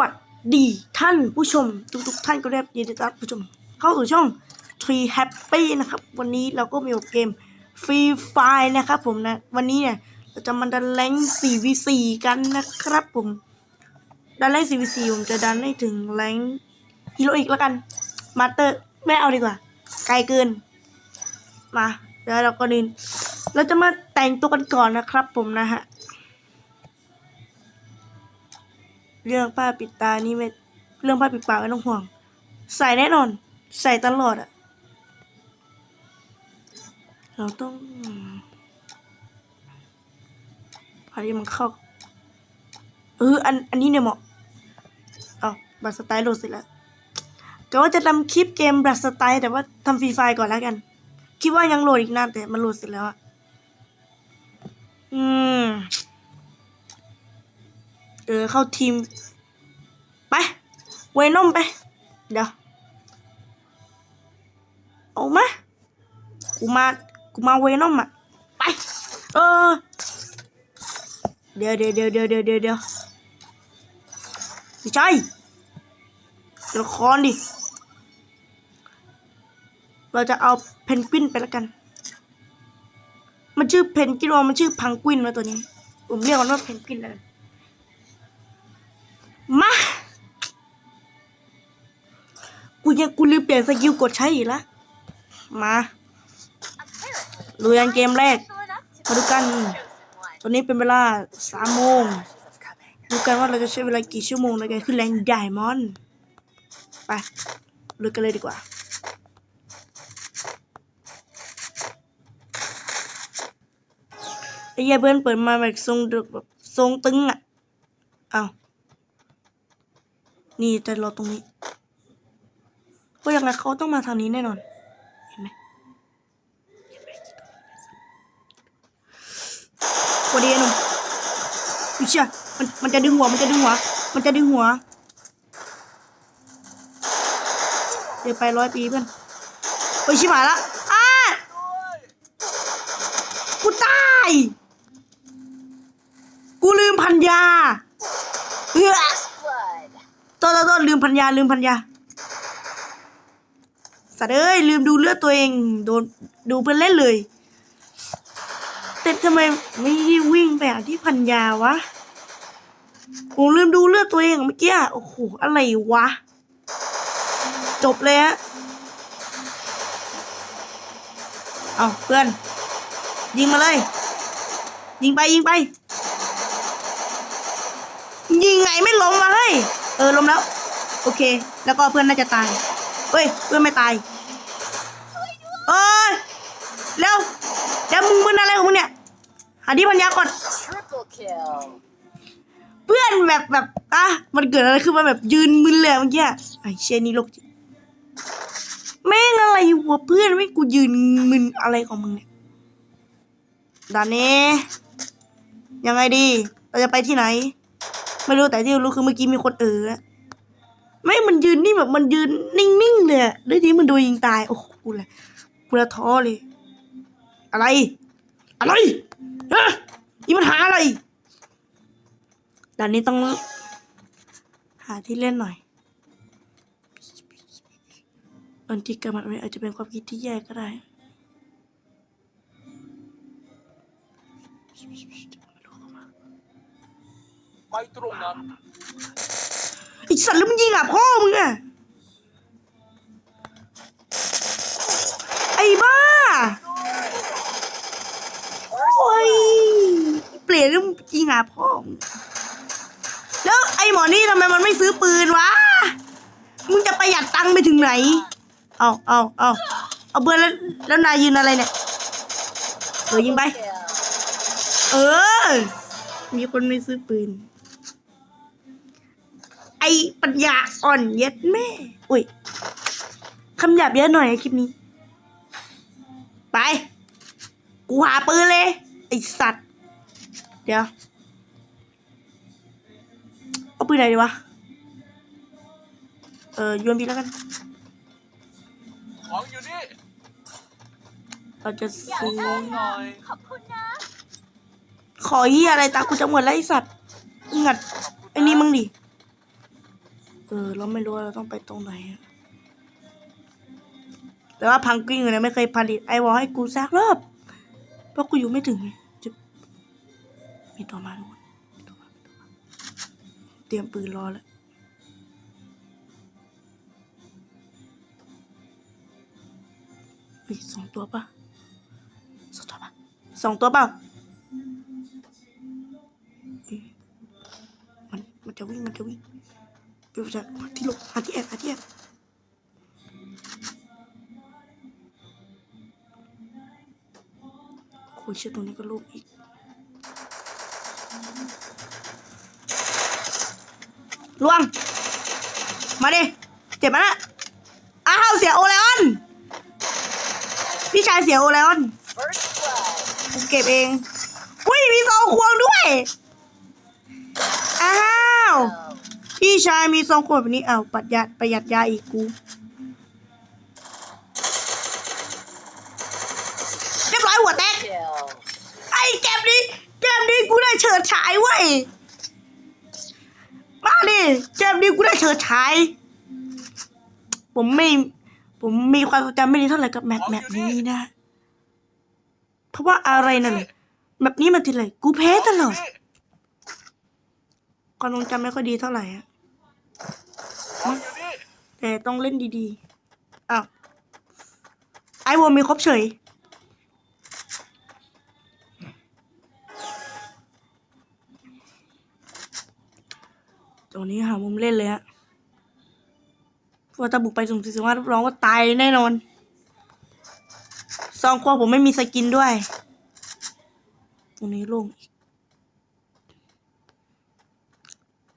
วัสดีท่านผู้ชม ทุกๆท่านก็ได้ยินดีต้อนรับผู้ชม เข้าสู่ช่อง Tree Happy นะครับ วันนี้เราก็มีเกม Free Fire นะครับผมนะ วันนี้เนี่ย เราจะมาดันแรง 4v4 กันนะครับผม ดันแรง 4v4 ผมจะดันให้ถึงแรงฮีโร่อีกแล้วกันมาสเตอร์ไม่เอาดีกว่า ไกลเกิน มา เดี๋ยวเราก็นิน เราจะมาแต่งตัวกันก่อนนะครับผมนะฮะ เรื่องผ้าปิดตานี่ไม่เรื่องผ้าปิดปากไม่ต้องห่วง ใส่แน่นอน ใส่ตลอดอะเราต้องพาที่มันเข้าเอออันอันนี้เนี่ยเหมาะเอาบัตรสไตล์โหลดเสร็จแล้วก็ว่าจะทำคลิปเกมบัตรสไตล์แต่ว่าทำฟรีไฟล์ก่อนแล้วกัน คิดว่ายังโหลดอีกนานแต่มันโหลดเสร็จแล้วอะอืม เออเข้าทีม ไปเวนอมไป เดี๋ยวเอามากูมากูมาเวนอมอะไป เออ เดี๋ยวเดี๋ยวเดี๋ยวเดี๋ยวเดี๋ยวเดี๋ยวเดี๋ยวไม่ใช่เดี๋ยวคอนดิ เราจะเอาเพนกวินไปแล้วกัน มันชื่อเพนกวินว่ามันชื่อพังกวินมาตัวนี้ ผมเรียกมันว่าเพนกวินแล้วกัน มา กูยังกูลืมเปลี่ยนสกิลกดใช้อีกแล้วมาลุยกันเกมแรก มาดูกัน ตอนนี้เป็นเวลาสามโมง ดูกันว่าเราจะใช้เวลากี่ชั่วโมงในการขึ้นแรงไดมอนด์ไปลุยกันเลยดีกว่าไอ้เหี้ยเพื่อนเปิดมาแบบทรงดึกแบบทรงตึงอะ เอ้า นี่แต่รอตรงนี้เพราะอย่างไรเขาต้องมาทางนี้แน่นอน เห็นไหมเห็นไหมสวัสดีนุ่มวิเชียมันมันจะดึงหัว มันจะดึงหัว มันจะดึงหัว เดี๋ยวไปร้อยปีเพื่อนเฮ้ยชิบหายละอ้ากูตาย กูลืมพันยาเฮ้อ ต้นต้นต้นลืมพันยาลืมพันยาสัตว์เอ้ยลืมดูเลือดตัวเองโดนดูเพื่อนเล่นเลยแต่ทำไมไม่วิ่งไปหาที่พันยาวะผมลืมดูเลือดตัวเองเมื่อกี้โอ้โหอะไรวะ จบเลยฮะเอาเพื่อน ยิงมาเลย ยิงไปยิงไป ยิงไงไม่ล้มวะเฮ้ เออล้มแล้ว โอเค แล้วก็เพื่อนน่าจะตายเฮ้ย เพื่อนไม่ตายเอ้ยเร็วเดี๋ยวมึงมึนอะไรของมึงเนี่ย หาที่พันยาก่อน Triple kill. เพื่อนแบบแบบอะมันเกิดอะไรขึ้นมาแบบยืนมึนเลยเมื่อกี้อะไอ้เชยนี่โลกจิตแม่งอะไรวะเพื่อนไม่งกูยืนมึนอะไรของมึงเนี่ยด่านนี้ยังไงดี เราจะไปที่ไหน ไม่รู้แต่ที่รู้คือเมื่อกี้มีคนเออไม่มันยืนนี่แบบมันยืนนิ่งๆเลยอะแล้วยทีนี้มันโดนยิงตาย โอ้โหกูลยกูละท้อเลย อะไร อะไรฮะมีปัญหาอะไรด่านนี้ต้อง หาที่เล่นหน่อยบางทีการมันอาจจะเป็นความคิดที่แย่ก็ได้ ไปตรงนั้นไอสัตว์แล้วมึงยิงอะพ่อมึงอะไอ้บ้าโอ้ยเปลี่ยนเรื่องยิงอะพ่อมึงแล้วไอ้หมอนี่ทำไมมันไม่ซื้อปืนวะมึงจะประหยัดตังค์ไปถึงไหน เอาเอาเอาเอาเบอร์แล้วแล้วนายยืนอะไรเนี่ยเออยิงไป เออ มีคนไม่ซื้อปืน ปัญญาอ่อนเย็ดแม่ อุ้ยคำหยาบเยอะหน่อยคลิปนี้ ไป กูหาปืนเลย ไอสัตว์ เดี๋ยว เอาปืนไหนดีวะ เออโยนพีแล้วกัน ของอยู่นี่เราจะซื้อของหน่อยขอเฮียอะไรตากูจะหมดแล้วไอสัตว์งัดไอ้นี่มึงดิ เออ เราไม่รู้ว่าเราต้องไปตรงไหนแต่ว่าพังกิ้งเนี่ยไม่เคยผลิตไอวอลให้กูสักรอบเพราะกูอยู่ไม่ถึงจะมีตัวมาทุกคนเตรียมปืนรอแล้วเฮ้ยสองตัวปะสองตัวปะสองตัวเปล่าเอ๊ะมันมันจะวิ่งมันจะวิ่ง เดี๋ยวจะหาที่หลบหาที่แอบหาที่แอบโอ้ยเชื่อตรงนี้ก็ลูกอีกล่วง มาดิ เจ็บไหมนะอ้าวเสียโอเลออน พี่ชายเสียโอเลออนเก็บเอง อุ้ย มีซองควงด้วย พี่ชายมีซองควงแบบนี้อ้าวประหยัดประหยัดยาอีกกูเรียบร้อยหัวแตก Kill. ไอ้เกมนี้เกมนี้กูได้เฉิดฉายเว้ยมาดิเกมนี้กูได้เฉิดฉายผมไม่ ผมมีความทรงจำไม่ดีเท่าไหร่กับแมปแมปนี้นะ เพราะว่าอะไรนั่นแหละแบบนี้มันทีไรกูแพ้ตลอดความทรงจำไม่ค่อยดีเท่าไหร่อะของอยู่นี่ แต่ต้องเล่นดีๆอ้าวไอวอมีครบเฉยตรงนี้หามุมเล่นเลยฮะเพราะว่าถ้าบุกไปสุ่มสี่สุ่มห้ารับรองว่าตายแน่นอนซองควผมไม่มีสกินด้วย ตรงนี้โล่งอีก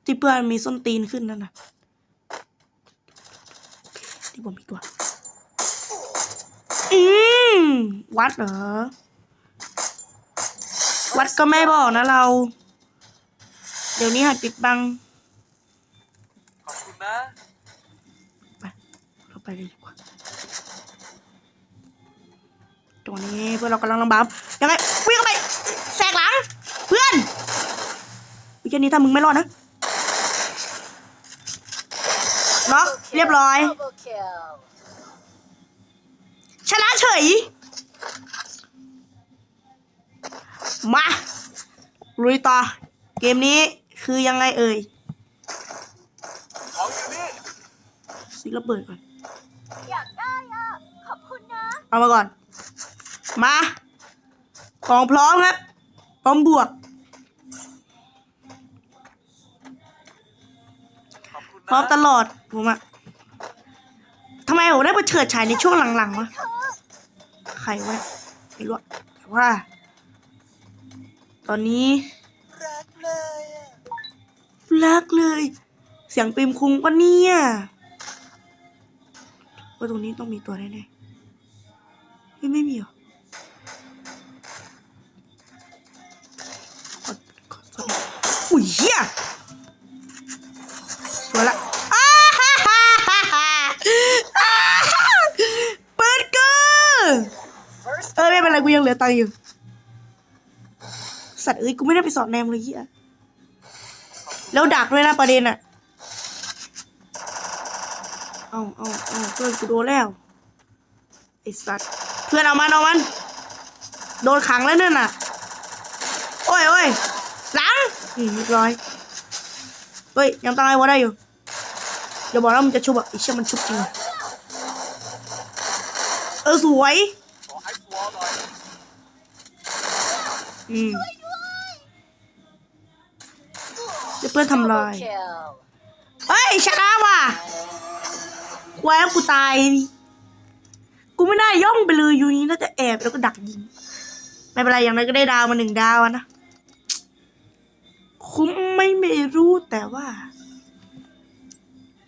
ที่เพื่อนมีส้นตีนขึ้นนั่นน่ะ ที่ผมมีตัว อืมวัดเหรอ วัดก็ไม่บอกนะเรา เดี๋ยวนี้หัดปิดบัง ขอบคุณนะไปเราไปเลยดีกว่าตรงนี้เพื่อนเรากำลังลำบากยังไงวิ่งเข้าไปแสกหลัง เพื่อนวิแค่นี้ถ้ามึงไม่รอดนะล็อก Double เรียบร้อย Double kill. ชนะเฉย มาลุยต่อ เกมนี้คือยังไงเอ่ยของอยู่นี่ซื้อระเบิดก่อนอยากได้อะขอบคุณนะ เอามาก่อน มา ของพร้อมครับพร้อมบวกขอบคุณพร้อมตนะลอดผมอะ ทำไมผมได้มาเฉิดฉายในช่วงหลังๆวะใครวะไม่รู้แต่ว่า ตอนนี้รักเลยรักเลย เสียงปิมคุงปะเนี่ยว่าตรงนี้ต้องมีตัวแน่ๆไม่ไม่มีหรอขอขอสวัสดีอุ้ยเฮียสวยละอ้าฮ่าฮ่าฮ่าฮ่าอ้าฮ่าเปิดเกอร์ First เออไม่เป็นไรกูยังเหลือตังค์อยู่ สัตว์เอ้ยกูไม่ได้ไปสอนแนมเลยเฮียแล้วดักด้วยนะประเด็นอะเอาเอาเอาเพื่อนกูโดนแล้วไอสัตว์เพื่อนเอามันเอามัน โดนขังแล้วเนั่นน่ะ โอ้ยโอ้ยหลังอืมเรียบร้อยเฮ้ยยังตั้งไอ้วอได้อยู่อย่าบอกนะมันจะชุบอะไอเชี่ยมันชุบจริงเออสวย ขอไอ้ตัวหน่อย อืมเดี๋ยวเพื่อนทำลาย kill. เฮ้ยชนะว่ะควายแล้วกูตาย กูไม่ได้ย่องไปเลยอยู่นี้น่าจะแอบแล้วก็ดักยิง ไม่เป็นไรอย่างไรก็ได้ดาวมาหนึ่งดาวอะนะ คุ้มไม่ไม่รู้แต่ว่า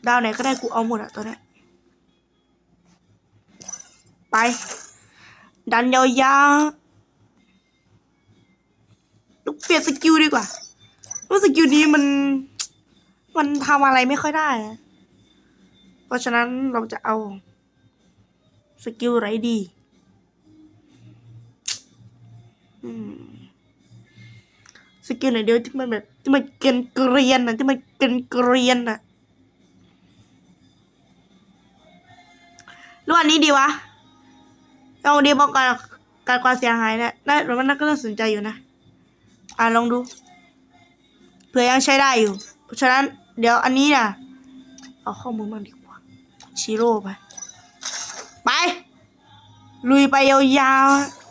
ดาวไหนก็ได้กูเอาหมดอะตัวเนี้ยไป ดันยาวๆ ลูกเปลี่ยนสกิลดีกว่าเพราะสกิลนี้มัน มันทำอะไรไม่ค่อยได้เพราะฉะนั้นเราจะเอา สกิลไรดีสกิลไหนเดียวที่มันแบบที่มันเกินเกรียนนะที่มันเกินเกรียนนะรู้อันนี้ดีวะเอาดีบอกการการความเสียหายนะได้น่ามันน่าก็น่าสนใจอยู่นะ อ่าลองดูเผื่อยังใช้ได้อยู่ เพราะฉะนั้นเดี๋ยวอันนี้นะเอาข้อมูลมาดีกว่าชิโร่ไป ไป ลุยไปยาวๆ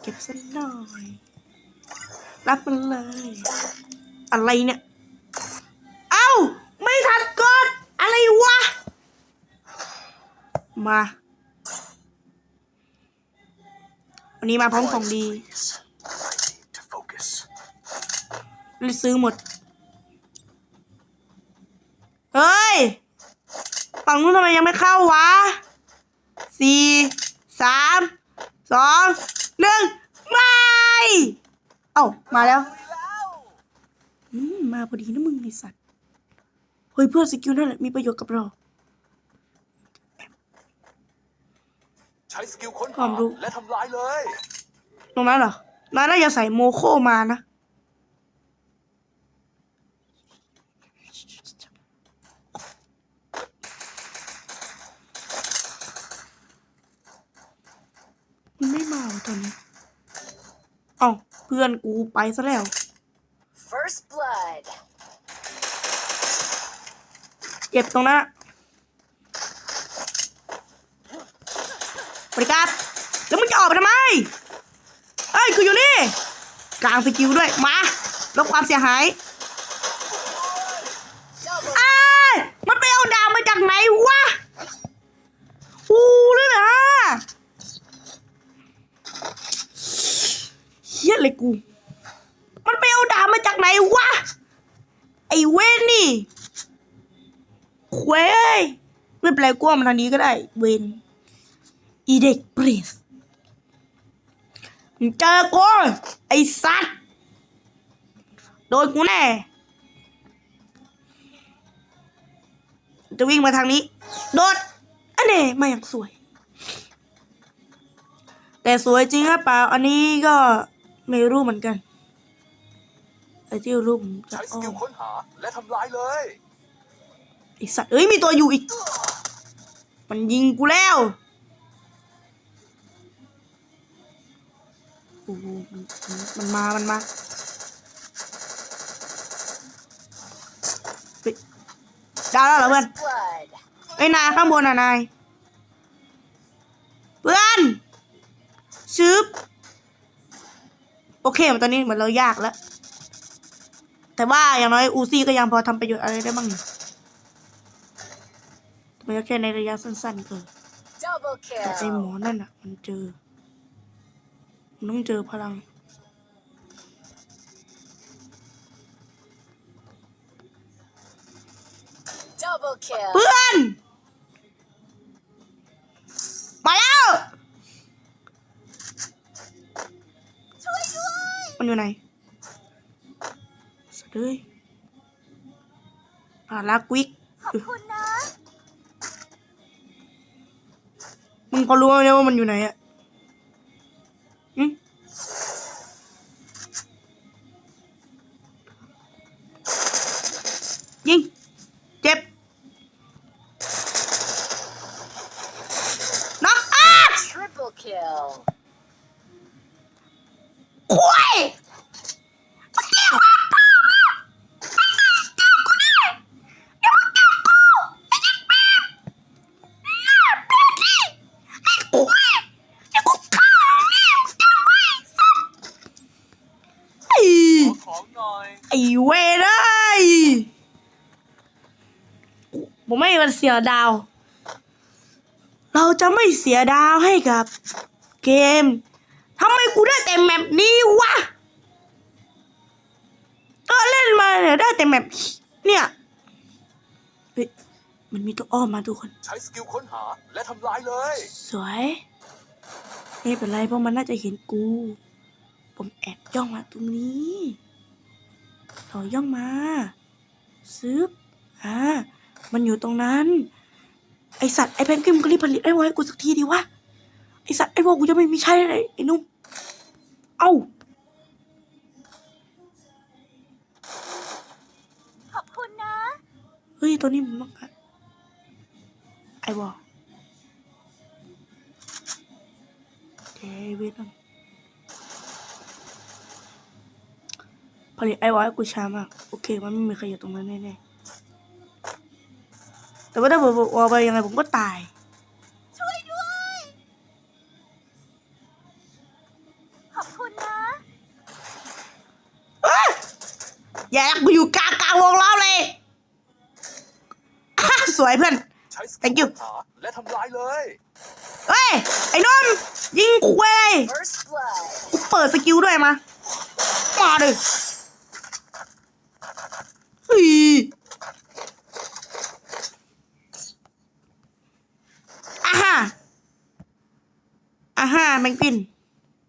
เก็บสักหน่อย รับมันเลย อะไรเนี่ย เอ้า ไม่ทันกดอะไรวะ มา วันนี้มาพร้อมของดีเลยซื้อหมด เฮ้ย ฝั่งนู้นทำไมยังไม่เข้าวะสี่สามสองหนึ่งไม่ เอ้า มาแล้วมมาพอดีนะมึงไอสัตว์ เฮ้ยเพื่อนสกิลนั่นแหละมีประโยชน์กับเรา ใช้สกิลค้นควาหามรู้ และทำลายเลย ตรงนั้นเหรอ นาน่าจะใส่โมโคมานะ มันไม่มาว่ะตอนนี้ เอ้าเพื่อนกูไปซะแล้ว First blood. เจ็บตรงนั้นอะ สวัสดีครับ แล้วมึงจะออกไปทำไม เอ้ยกูอยู่นี่ กลางสกิลด้วย มาลดความเสียหายไอ้มันไปเอาดาวมาจากไหนวะอู้เลยนะเฮียเลยกู มันไปเอาดาวมาจากไหนวะ ไอ้เวนนี่เว้ยไม่เป็นไรกลัวมันทางนี้ก็ได้ เวน อีเด็กเปรสมึงเจอกูไอ้สัตว์โดนกูแน่จะวิ่งมาทางนี้ โดดอันนี้มาอย่างสวย แต่สวยจริงหรือเปล่า อันนี้ก็ไม่รู้เหมือนกัน ไอ้ที่รูปจะใช้สอ้อกิลมค้นหาและทำลายเลยไอสัตว์เอ้ยมีตัวอยู่อีก มันยิงกูแล้ว มันมา มันมาเฮ้ยดาวแล้วเหรอเพื่อนไอ้ยนายข้างบนอะนาย เพื่อนซืบโอเคตอนนี้เหมือนเรายากแล้ว แต่ว่าอย่างน้อยอูซี่ก็ยังพอทำประโยชน์อะไรได้บ้างมันก็แค่ในระยะสั้นๆเกินแต่ไอ้หมอนั่นอะ มันเจอ มันต้องเจอพลัง เพื่อน มาแล้ว มันอยู่ไหนสะเดยอ่าลากวิกขอบคุณนะ มึงพอรู้ไหมว่ามันอยู่ไหนอะ ผมไม่มันเสียดาว เราจะไม่เสียดาวให้กับ เกมทำไมกูได้แต่แมปนี้วะก็เล่นมาเนี่ยได้แต่แมปเนี่ยเฮ้ยมันมีตัวอ้อมมาทุกคน ใช้สกิลค้นหาและทำลายเลย สวยไม่เป็นไรเพราะมันน่าจะเห็นกู ผมแอบย่องมาตรงนี้เราย่องมาซึบอ่า มันอยู่ตรงนั้น ไอสัตว์ไอแพนกวินก็รีบผลิตไอ้ไว้กูสักทีดีวะ ไอสัตว์ไอพวกกูจะไม่มีใช้เลยไอ้นุ่ม เอ้า ขอบคุณนะ เฮ้ย ตัวนี้มันต้องการไอวอลเดวิดผลิตไอวอลให้กูช้ามาก โอเค มันไม่มีใครอยู่ตรงนั้นแน่ๆ แต่ว่าถ้าผมวอลไปยังไงผมก็ตาย ช่วยด้วย ขอบคุณนะเอ้ยอย่ากูอยู่กลางกลางวงล้อมเลยอะสวยเพื่อนใช้สกิล Thank you ค้นหาและทำลายเลย เฮ้ย ไอ้นมยิงควาย First blood กูเปิดสกิลด้วยมามาเลยเฮ้ยอ่าฮะอ่าฮะ แมงปิน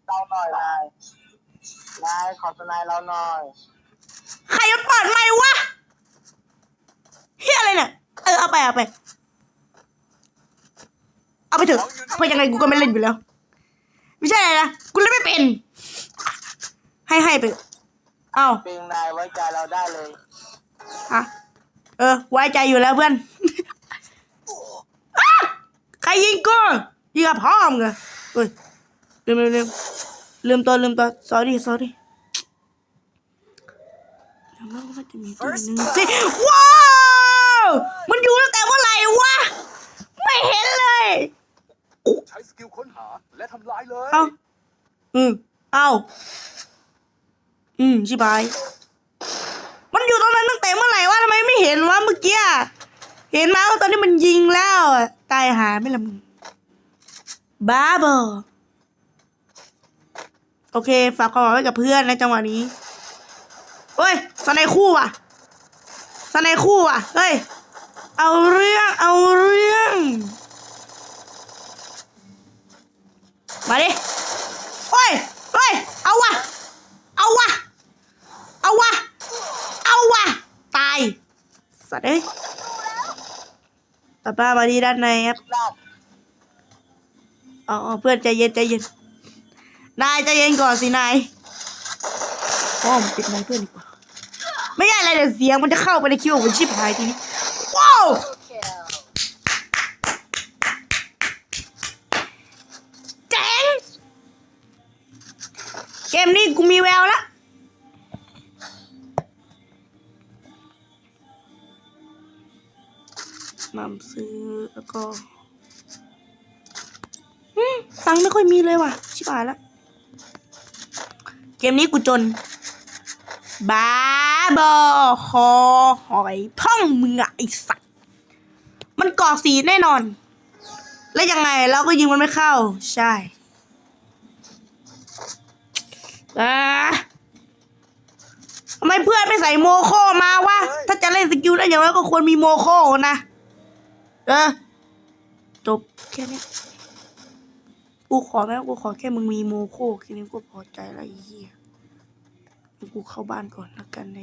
เราหน่อยนายนายขอสนายเราหน่อยใครจะเปิดไม่วะเฮียอะไรเนี่ยเออเอาไปเอาไป เอาไปเถอะเพราะยังไงกูก็ไม่เล่นอยู่แล้ว ไม่ใช่อะไรนะกูเล่นไม่เป็น ให้ให้ไปเอาปิงนายไว้ใจเราได้เลยฮะเออ ไว้ใจอยู่แล้วเพื่อนอ้าใครยิงกูยิงกับพ่อมึงเหรอเฮ้ย ลืมลืมลืมลืมตัวลืมตัว sorry sorry แล้วมันก็จะมีตัวหนึ่งสิว้าวมันอยู่ตั้งแต่เมื่อไหร่วะ ไม่เห็นเลยใช้สกิลค้นหาและทำลายเลย เอาอืมเอาอืมชิบาย มันอยู่ตรงนั้นตั้งแต่เมื่อไหร่วะทำไมไม่เห็นวะเมื่อกี้อะเห็นมาว่าตอนนี้มันยิงแล้วอะตายหาไม่ละมึงบ้าบอ โอเค ฝากความหวังไว้กับเพื่อนในจังหวะนี้เฮ้ยสไนคู่ว่ะสไนคู่ว่ะ เฮ้ย เอาเรื่องเอาเรื่อง มาดิเฮ้ยเฮ้ย เอาวะเอาวะเอาวะเอาวะตาย สัตว์เอ้ยป้าป้ามาดีด้านในครับรอบเอาเอาเพื่อนใจเย็นใจเย็น นายใจเย็นก่อนสินายอ้อมปิดไมค์เพื่อนดีกว่า ไม่ใช่อะไรแต่เสียงมันจะเข้าไปในคิวผมชิบหายทีนี้ว้าว Double kill เจ๋งเกมนี้กูมีแววแล้วนำซื้อแล้วก็อืมตังค์ไม่ค่อยมีเลยว่ะ ชิบหายแล้วเกมนี้กูจนบ้าบอคอหอยพ่องมึงอะไอสัตว์ มันกรอกสีแน่นอน แล้วยังไงเราก็ยิงมันไม่เข้า ใช่อ่าทำไมเพื่อนไม่ใส่โมโคมาวะ ถ้าจะเล่นสกิลได้อย่างไรก็ควรมีโมโคนะ เออ จบแค่เนี้ย กูขอแม่กูขอแค่มึงมีโมโคแค่นี้กูพอใจแล้วไอ้เหี้ยงั้นกูเข้าบ้านก่อนแล้วกันใน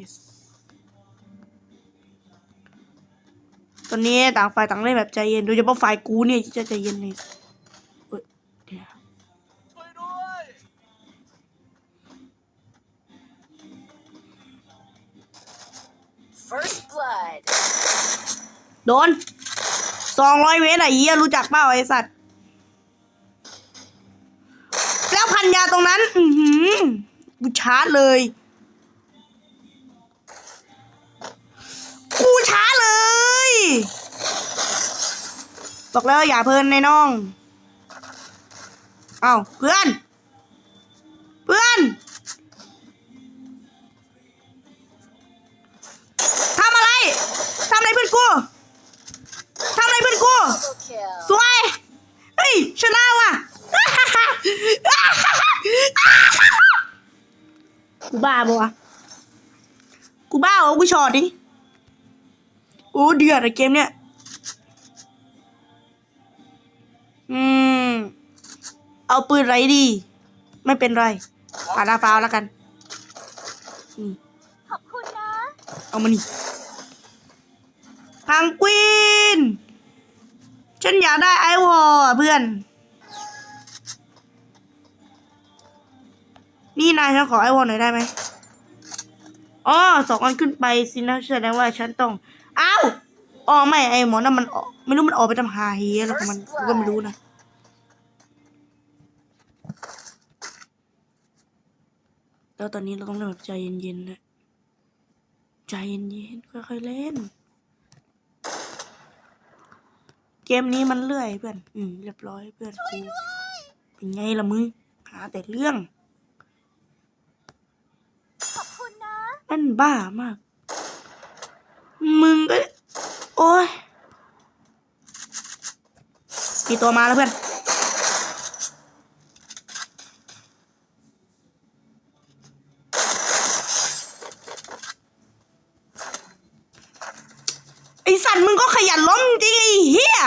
ตอนนี้ต่างฝ่ายต่างเล่นแบบใจเย็น โดยเฉพาะฝ่ายกูเนี่ยจะใจเย็นเลยเอ้ยเดี๋ยวช่วยด้วย First blood โดนสองร้อยเมตรไอ้เหี้ยรู้จักเปล่าไอ้สัตว์ พันยาตรงนั้น อือหือกูชาร์จเลยกูช้าเลย บอกแล้วอย่าเพลินในน้อง เอ้าเพื่อน เพื่อน ทำอะไร ทำอะไรเพื่อนกูทำอะไรเพื่อนกู สวย เฮ้ย ชนะว่ะ กูบ้าปะวะ กูบ้าเหรอกูช็อตดิโอ้เดือดอะเกมเนี้ย อืม เอาปืนไรดี ไม่เป็นไรปาดาฟาวแล้วกันขอบคุณนะ เอามานี่พังกวิน ฉันอยากได้ไอวอลเพื่อน นี่นายฉันขอไอวอลหน่อยได้ไหมอ๋อสองอันขึ้นไปสินะแสดงว่าฉันต้องอ้าวอ๋อไม่ไอหมอนั่นมันออกไม่รู้มันออกไปทำหาเฮียแล้วของมันกูก็ไม่รู้นะแล้วตอนนี้เราต้องเล่นแบบใจเย็นๆนะใจเย็นๆค่อยๆเล่น เกมนี้มันเลื่อยเพื่อน อืมเรียบร้อยเพื่อนกูเป็นไงล่ะมึงหาแต่เรื่อง ขอบคุณนะ มันบ้ามาก มึงก็ โอ้ยมีตัวมาแล้วเพื่อน ไอสัตว์มึงก็ขยันล้มจริงไอ้เหี้ย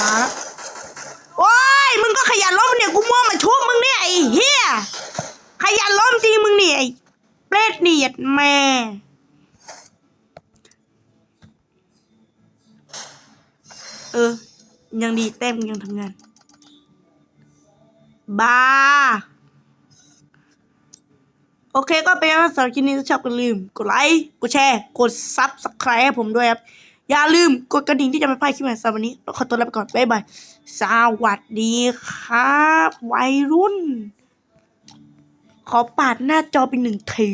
มาแล้ว โอ้ย มึงก็ขยันล้มเนี่ย กูมั่วมาชุบมึงเนี่ยไอ้เหี้ย ขยันล้มจริงมึงนี่ไอ้เปรตเนียดแม่ เออ ยังดีแต้มยังทำงานบ้าโอเคก็เป็นว่าสำหรับคลิปนี้ถ้าชอบก็ลืม กดไลค์ กดแชร์ กดซับสไครต์ให้ผมด้วยครับ อย่าลืมกดกระดิ่งที่จะไม่พลาดคลิปใหม่สำหรับวันนี้เราขอตัวลาไปก่อน บ๊ายบาย สวัสดีครับ วัยรุ่น ขอปาดหน้าจอเป็นหนึ่งที